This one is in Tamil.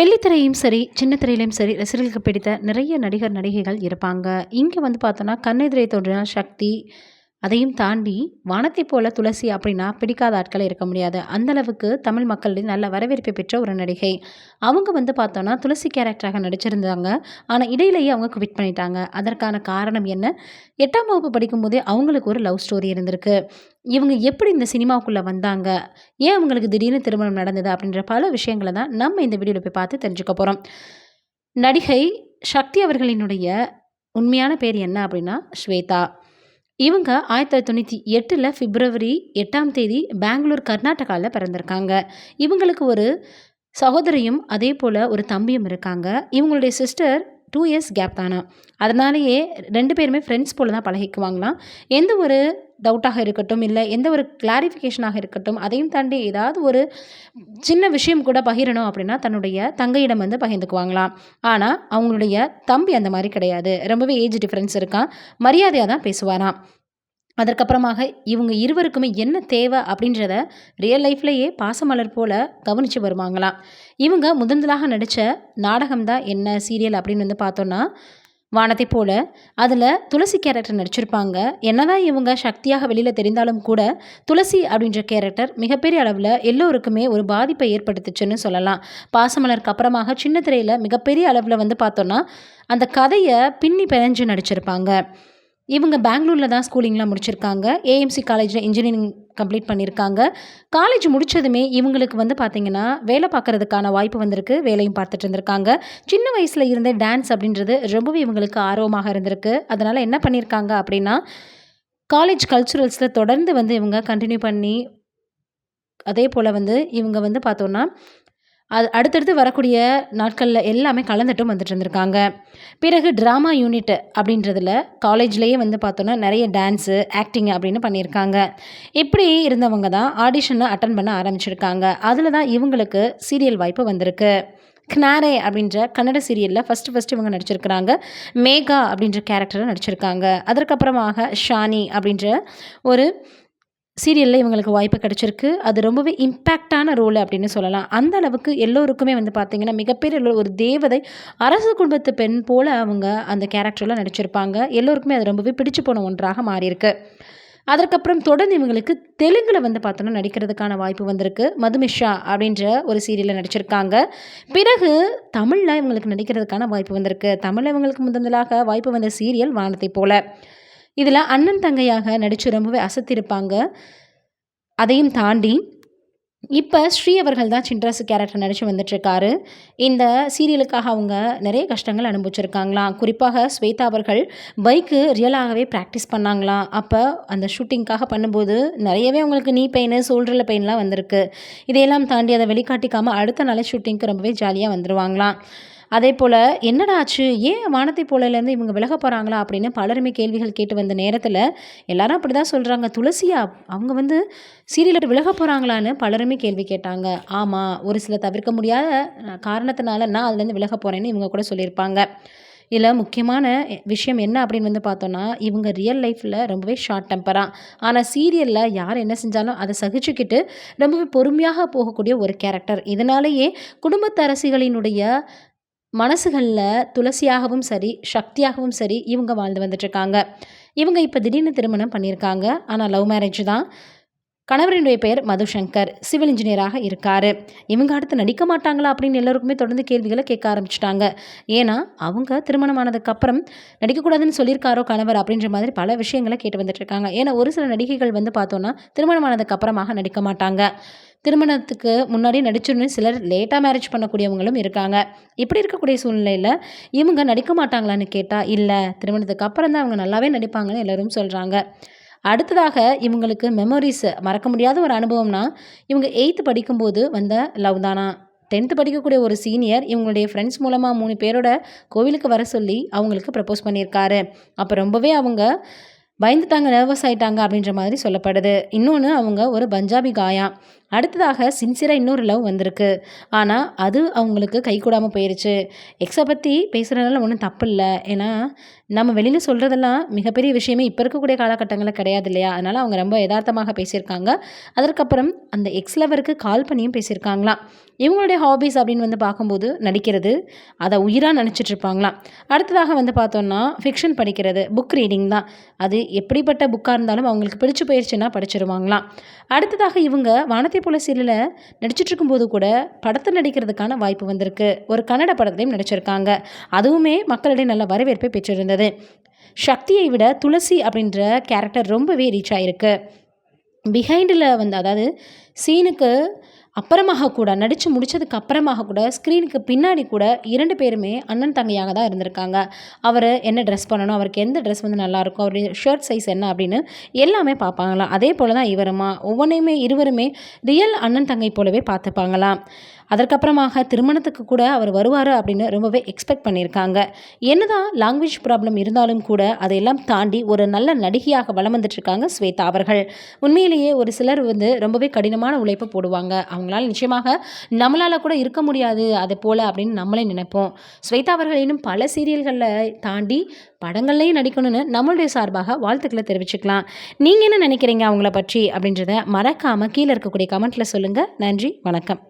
வெள்ளித்திரையும் சரி சின்ன திரையிலையும் சரி ரசிகர்களுக்கு பிடித்த நிறைய நடிகர் நடிகைகள் இருப்பாங்க. இங்கே வந்து பார்த்தோன்னா கண்ணெதிரை தோன்றினால் சக்தி அதையும் தாண்டி வானத்தை போல துளசி அப்படின்னா பிடிக்காத ஆட்களே இருக்க முடியாது. அந்த அளவுக்கு தமிழ் மக்களின் நல்ல வரவேற்பை பெற்ற ஒரு நடிகை. அவங்க வந்து பார்த்தோன்னா துளசி கேரக்டராக நடிச்சிருந்தாங்க. ஆனால் இடையிலேயே அவங்க குவிட் பண்ணிட்டாங்க. அதற்கான காரணம் என்ன? எட்டாம் வகுப்பு படிக்கும்போதே அவங்களுக்கு ஒரு லவ் ஸ்டோரி இருந்திருக்கு. இவங்க எப்படி இந்த சினிமாவுக்குள்ளே வந்தாங்க? ஏன் அவங்களுக்கு திடீர்னு திருமணம் நடந்தது? அப்படின்ற பல விஷயங்களை தான் நம்ம இந்த வீடியோவில் போய் பார்த்து தெரிஞ்சுக்க போகிறோம் நடிகை சக்தி அவர்களினுடைய உண்மையான பேர் என்ன அப்படின்னா ஸ்வேதா. இவங்க ஆயிரத்தி தொள்ளாயிரத்தி தொண்ணூற்றி எட்டில் பிப்ரவரி எட்டாம் தேதி பெங்களூர் கர்நாடகாவில் பிறந்திருக்காங்க. இவங்களுக்கு ஒரு சகோதரியும் அதே போல் ஒரு தம்பியும் இருக்காங்க. இவங்களுடைய சிஸ்டர் டூ இயர்ஸ் கேப் தானா. அதனாலேயே ரெண்டு பேருமே ஃப்ரெண்ட்ஸ் போல் தான் பழகிக்குவாங்களாம். எந்த ஒரு டவுட்டாக இருக்கட்டும் இல்லை எந்த ஒரு கிளாரிஃபிகேஷனாக இருக்கட்டும் அதையும் தாண்டி ஏதாவது ஒரு சின்ன விஷயம் கூட பகிரணும் அப்படின்னா தன்னுடைய தங்கையிடம் வந்து பகிர்ந்துக்குவாங்களாம். ஆனால் அவங்களுடைய தம்பி அந்த மாதிரி கிடையாது. ரொம்பவே ஏஜ் டிஃப்ரென்ஸ் இருக்கான். மரியாதையாக தான் பேசுவாராம். அதற்கப்புறமாக இவங்க இருவருக்குமே என்ன தேவை அப்படின்றத ரியல் லைஃப்லேயே பாசமலர் போல் கவனித்து வருவாங்களாம். இவங்க முதன்தலாக நடித்த நாடகம் தான் என்ன சீரியல் அப்படின்னு வந்து பார்த்தோன்னா வானத்தை போல அதில் துளசி கேரக்டர் நடிச்சிருப்பாங்க. என்னதான் இவங்க சக்தியாக வெளியில் தெரிந்தாலும் கூட துளசி அப்படின்ற கேரக்டர் மிகப்பெரிய அளவில் எல்லோருக்குமே ஒரு பாதிப்பை ஏற்படுத்துச்சுன்னு சொல்லலாம். பாசமலருக்கு அப்புறமாக சின்ன திரையில் மிகப்பெரிய அளவில் வந்து பார்த்தோன்னா அந்த கதையை பின்னி பிணைஞ்சு நடிச்சிருப்பாங்க. இவங்க பெங்களூரில் தான் ஸ்கூலிங்லாம் முடிச்சிருக்காங்க. ஏஎம்சி காலேஜில் இன்ஜினியரிங் கம்ப்ளீட் பண்ணியிருக்காங்க காலேஜ் முடித்ததுமே இவங்களுக்கு வந்து பார்த்திங்கன்னா வேலை பார்க்குறதுக்கான வாய்ப்பு வந்திருக்கு. வேலையும் பார்த்துட்டு இருந்திருக்காங்க. சின்ன வயசில் இருந்தே டான்ஸ் அப்படின்றது ரொம்பவே இவங்களுக்கு ஆர்வமாக இருந்திருக்கு. அதனால் என்ன பண்ணியிருக்காங்க அப்படின்னா காலேஜ் கல்ச்சுரல்ஸில் தொடர்ந்து வந்து இவங்க கண்டினியூ பண்ணி அதே போல் வந்து இவங்க வந்து பார்த்தோன்னா அது அடுத்தடுத்து வரக்கூடிய நாட்களில் எல்லாமே கலந்துட்டும் வந்துட்டு இருந்திருக்காங்க. பிறகு ட்ராமா யூனிட் அப்படின்றதுல காலேஜ்லேயே வந்து பார்த்தோன்னா நிறைய டான்ஸு ஆக்டிங் அப்படின்னு பண்ணியிருக்காங்க. இப்படி இருந்தவங்க தான் ஆடிஷனை அட்டன் பண்ண ஆரம்பிச்சிருக்காங்க. அதில் தான் இவங்களுக்கு சீரியல் வாய்ப்பு வந்திருக்கு. கினாரே அப்படின்ற கன்னட சீரியலில் ஃபஸ்ட்டு ஃபஸ்ட்டு இவங்க நடிச்சிருக்கிறாங்க. மேகா அப்படின்ற கேரக்டரை நடிச்சிருக்காங்க. அதற்கப்புறமாக ஷானி அப்படின்ற ஒரு சீரியலில் இவங்களுக்கு வாய்ப்பு கிடச்சிருக்கு. அது ரொம்பவே இம்பேக்டான ரோல் அப்படின்னு சொல்லலாம். அந்த அளவுக்கு எல்லோருக்குமே வந்து பார்த்திங்கன்னா மிகப்பெரிய ஒரு தேவதை அரசு குடும்பத்து பெண் போல் அவங்க அந்த கேரக்டரில் நடிச்சிருப்பாங்க. எல்லோருக்குமே அது ரொம்பவே பிடிச்சு போன ஒன்றாக மாறியிருக்கு. அதற்கப்புறம் தொடர்ந்து இவங்களுக்கு தெலுங்கில் வந்து பார்த்தோன்னா நடிக்கிறதுக்கான வாய்ப்பு வந்திருக்கு. மதுமிஷா அப்படின்ற ஒரு சீரியலில் நடிச்சிருக்காங்க. பிறகு தமிழில் இவங்களுக்கு நடிக்கிறதுக்கான வாய்ப்பு வந்திருக்கு. தமிழில் இவங்களுக்கு முதலாக வாய்ப்பு வந்த சீரியல் வானத்தை போல. இதில் அண்ணன் தங்கையாக நடித்து ரொம்பவே அசத்திருப்பாங்க. அதையும் தாண்டி இப்போ ஸ்ரீ அவர்கள் தான் சின்ராசு கேரக்டர் நடித்து வந்துட்டுருக்காரு. இந்த சீரியலுக்காக அவங்க நிறைய கஷ்டங்கள் அனுபவிச்சிருக்காங்களாம் குறிப்பாக ஸ்வேதா அவர்கள் பைக்கு ரியலாகவே ப்ராக்டிஸ் பண்ணாங்களாம் அப்போ அந்த ஷூட்டிங்க்காக பண்ணும்போது நிறையவே அவங்களுக்கு நீ பெயின் சோல்டரில் பெயின்லாம் வந்திருக்கு. இதையெல்லாம் தாண்டி அதை வெளிக்காட்டிக்காமல் அடுத்த நாளே ஷூட்டிங்க்கு ரொம்பவே ஜாலியாக வந்துடுவாங்களாம் அதே போல் என்னடா ஆச்சு? ஏன் வானத்தை போலேருந்து இவங்க விலக போகிறாங்களா அப்படின்னு பலருமே கேள்விகள் கேட்டு வந்த நேரத்தில் எல்லாரும் அப்படி தான் சொல்கிறாங்க துளசியா அவங்க வந்து சீரியலில் விலக போகிறாங்களான்னு பலருமே கேள்வி கேட்டாங்க. ஆமாம் ஒரு சில தவிர்க்க முடியாத காரணத்தினால நான் அதுலேருந்து விலக போகிறேன்னு இவங்க கூட சொல்லியிருப்பாங்க. இதில் முக்கியமான விஷயம் என்ன அப்படின்னு வந்து பார்த்தோன்னா இவங்க ரியல் லைஃப்பில் ரொம்பவே ஷார்ட் டெம்பராக ஆனால் சீரியலில் யார் என்ன செஞ்சாலும் அதை சகிச்சுக்கிட்டு ரொம்பவே பொறுமையாக போகக்கூடிய ஒரு கேரக்டர் இதனாலேயே குடும்பத்தரசிகளினுடைய மனசுகளில் துளசியாகவும் சரி சக்தியாகவும் சரி இவங்க வாழ்ந்து வந்துட்டுருக்காங்க இவங்க இப்போ திடீர்னு திருமணம் பண்ணியிருக்காங்க. ஆனால் லவ் மேரேஜ் தான். கணவரினுடைய பெயர் மதுசங்கர். சிவில் இன்ஜினியராக இருக்கார். இவங்க அடுத்து நடிக்க மாட்டாங்களா அப்படின்னு எல்லோருக்குமே தொடர்ந்து கேள்விகளை கேட்க ஆரம்பிச்சிட்டாங்க. ஏன்னா அவங்க திருமணமானதுக்கப்புறம் நடிக்கக்கூடாதுன்னு சொல்லியிருக்காரோ கணவர் அப்படின்ற மாதிரி பல விஷயங்களை கேட்டு வந்துட்டு இருக்காங்க ஏன்னா ஒரு சில நடிகைகள் வந்து பார்த்தோன்னா திருமணமானதுக்கு அப்புறமாக நடிக்க மாட்டாங்க. திருமணத்துக்கு முன்னாடி நடிச்சிருன்னு சிலர் லேட்டாக மேரேஜ் பண்ணக்கூடியவங்களும் இருக்காங்க. இப்படி இருக்கக்கூடிய சூழ்நிலையில் இவங்க நடிக்க மாட்டாங்களான்னு கேட்டால் இல்லை திருமணத்துக்கு அப்புறம் தான் அவங்க நல்லாவே நடிப்பாங்கன்னு எல்லோரும் சொல்கிறாங்க அடுத்ததாக இவங்களுக்கு மெமரிஸ் மறக்க முடியாத ஒரு அனுபவம்னா இவங்க எயித்து படிக்கும்போது வந்த லவ் தானா? டென்த்து படிக்கக்கூடிய ஒரு சீனியர் இவங்களுடைய ஃப்ரெண்ட்ஸ் மூலமாக மூணு பேரோட கோவிலுக்கு வர சொல்லி அவங்களுக்கு ப்ரப்போஸ் பண்ணியிருக்காரு. அப்போ ரொம்பவே அவங்க பயந்துட்டாங்க நர்வஸ் ஆயிட்டாங்க அப்படின்ற மாதிரி சொல்லப்படுது. இன்னொன்று அவங்க ஒரு பஞ்சாபி காயா. அடுத்ததாக சின்சியராக இன்னொரு லவ் வந்திருக்கு. ஆனால் அது அவங்களுக்கு கை கூடாமல் போயிருச்சு. எக்ஸை பற்றி பேசுகிறதுனால ஒன்றும் தப்பு இல்லை. ஏன்னா நம்ம வெளியில் சொல்கிறதெல்லாம் மிகப்பெரிய விஷயமே இப்போ இருக்கக்கூடிய காலகட்டங்களில் கிடையாது இல்லையா? அதனால் அவங்க ரொம்ப யதார்த்தமாக பேசியிருக்காங்க. அதற்கப்புறம் அந்த எக்ஸ் லவருக்கு கால் பண்ணியும் பேசியிருக்காங்களாம். இவங்களுடைய ஹாபீஸ் அப்படின்னு வந்து பார்க்கும்போது நடிக்கிறது அதை உயிராக நினச்சிட்ருப்பாங்களாம் அடுத்ததாக வந்து பார்த்தோன்னா ஃபிக்ஷன் படிக்கிறது புக் ரீடிங் தான். அது எப்படிப்பட்ட புக்காக இருந்தாலும் அவங்களுக்கு பிடிச்சு போயிடுச்சுன்னா படிச்சிருவாங்களாம். அடுத்ததாக இவங்க வானத்தை போல சீரியலில் நடிச்சிட்டு கூட படத்தில் நடிக்கிறதுக்கான வாய்ப்பு வந்திருக்கு. ஒரு கன்னட படத்துலையும் நடிச்சிருக்காங்க. அதுவுமே மக்களிடையே நல்ல வரவேற்பை பெற்றிருந்தது. சக்தியை விட துளசி அப்படின்ற கேரக்டர் ரொம்பவே ரீச் ஆகிருக்கு பிஹைண்டில் வந்து அதாவது சீனுக்கு அப்புறமாக கூட நடித்து முடித்ததுக்கு அப்புறமாக கூட ஸ்க்ரீனுக்கு பின்னாடி கூட இரண்டு பேருமே அண்ணன் தங்கையாக தான் இருந்திருக்காங்க. அவர் என்ன ட்ரெஸ் பண்ணணும் அவருக்கு எந்த ட்ரெஸ் வந்து நல்லாயிருக்கும் அவருடைய ஷர்ட் சைஸ் என்ன அப்படின்னு எல்லாமே பார்ப்பாங்களாம். அதே போல் தான் இவருமா ஒவ்வொன்றையுமே இருவருமே ரியல் அண்ணன் தங்கை போலவே பார்த்துப்பாங்களாம். அதற்கப்புறமாக திருமணத்துக்கு கூட அவர் வருவார் அப்படின்னு ரொம்பவே எக்ஸ்பெக்ட் பண்ணியிருக்காங்க. என்னதான் லாங்குவேஜ் ப்ராப்ளம் இருந்தாலும் கூட அதையெல்லாம் தாண்டி ஒரு நல்ல நடிகையாக வளம் வந்துட்டுருக்காங்க ஸ்வேதா அவர்கள். உண்மையிலேயே ஒரு சிலர் வந்து ரொம்பவே கடினமான உழைப்பு போடுவாங்க. அவங்களால நிச்சயமாக நம்மளால் கூட இருக்க முடியாது அது போல் அப்படின்னு நம்மளே நினைப்போம். ஸ்வேதா அவர்கள் இன்னும் பல சீரியல்களில் தாண்டி படங்கள்லையும் நடிக்கணும்னு நம்மளுடைய சார்பாக வாழ்த்துக்களை தெரிவிச்சுக்கலாம். நீங்கள் என்ன நினைக்கிறீங்க அவங்கள பற்றி அப்படின்றத மறக்காமல் கீழே இருக்கக்கூடிய கமெண்ட்டில் சொல்லுங்கள் நன்றி வணக்கம்.